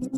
પાભર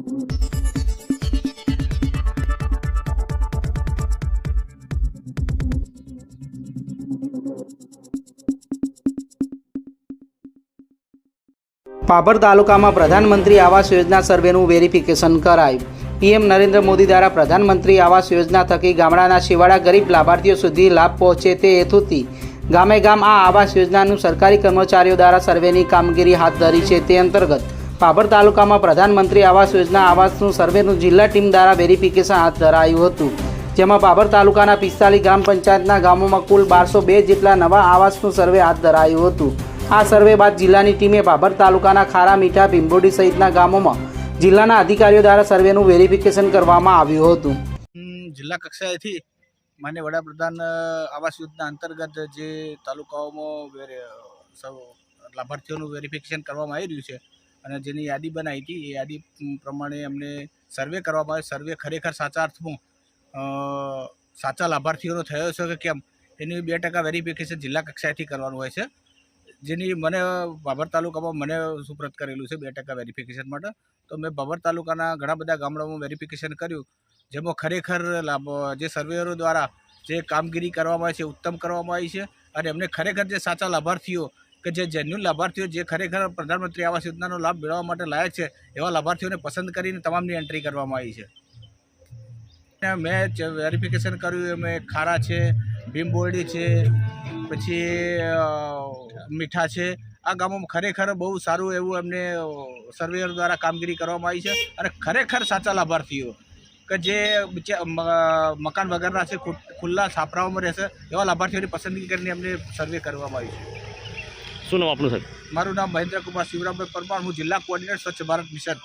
તાલુકામાં પ્રધાનમંત્રી આવાસ યોજના સર્વેનું વેરિફિકેશન કરાયું. પીએમ નરેન્દ્ર મોદી દ્વારા પ્રધાનમંત્રી આવાસ યોજના થકી ગામડાના શિવાળા ગરીબ લાભાર્થીઓ સુધી લાભ પહોંચે તે હેતુથી ગામે ગામ આ આવાસ યોજનાનું સરકારી કર્મચારીઓ દ્વારા સર્વેની કામગીરી હાથ ધરી છે તે અંતર્ગત પાભર તાલુકામાં પ્રધાનમંત્રી આવાસ યોજના આવાસનું સર્વેનું જિલ્લા ટીમ દ્વારા વેરિફિકેશન હાથ ધરાયું હતું. જેમાં પાભર તાલુકાના પિસ્તાલીસ ગ્રામ પંચાયતના ગામોમાં કુલ બારસો બે જેટલા નવા આવાસનું સર્વે હાથ ધરાયું હતું. આ સર્વે બાદ જિલ્લાની ટીમે પાભર તાલુકાના ખારા, મીઠા, ભીંબોડી સહિતના ગામોમાં જિલ્લાના અધિકારીઓ દ્વારા સર્વેનું વેરિફિકેશન કરવામાં આવ્યું હતું. જિલ્લા કક્ષાએથી માન્ય વડાપ્રધાન આવાસ યોજના અંતર્ગત જે તાલુકાઓમાં લાભાર્થીઓનું વેરિફિકેશન કરવામાં આવી રહ્યું છે અને જેની યાદી બનાવી હતી, એ યાદી પ્રમાણે અમને સર્વે કરવામાં આવે. સર્વે ખરેખર સાચા અર્થમાં સાચા લાભાર્થીઓનો થયો છે કે કેમ? એની બે ટકા વેરિફિકેશન જિલ્લા કક્ષાએથી કરવાનું હોય છે. જેની મને બાબર તાલુકામાં મને સુપ્રત કરેલું છે બે ટકા વેરિફિકેશન માટે. તો મેં બાબર તાલુકાના ઘણા બધા ગામડાઓમાં વેરિફિકેશન કર્યું, જેમાં ખરેખર લાભ, જે સર્વેયરો દ્વારા જે કામગીરી કરવામાં આવી છે, ઉત્તમ કરવામાં આવી છે, અને એમને ખરેખર જે સાચા લાભાર્થીઓ કે જે જેન્યુન લાભાર્થીઓ જે ખરેખર પ્રધાનમંત્રી આવાસ યોજનાનો લાભ મેળવવા માટે લાયક છે, એવા લાભાર્થીઓને પસંદ કરીને તમામની એન્ટ્રી કરવામાં આવી છે. મેં વેરિફિકેશન કર્યું, એમાં ખારા છે ભીમબોરડી છે, પછી મીઠા છે. આ ગામોમાં ખરેખર બહુ સારું એવું એમને સર્વેયર દ્વારા કામગીરી કરવામાં આવી છે અને ખરેખર સાચા લાભાર્થીઓ. કે જે મકાન વગરના છે, ખુલ્લા છાપરાઓમાં રહેશે, એવા લાભાર્થીઓની પસંદગી કરીને એમને સર્વે કરવામાં આવી છે. શું નામ આપનું, સાહેબ? મારું નામ મહેન્દ્ર કુમાર શિવરામભાઈ પરમાર, હું જિલ્લા કોઓર્ડિનેટર સ્વચ્છ ભારત મિશન.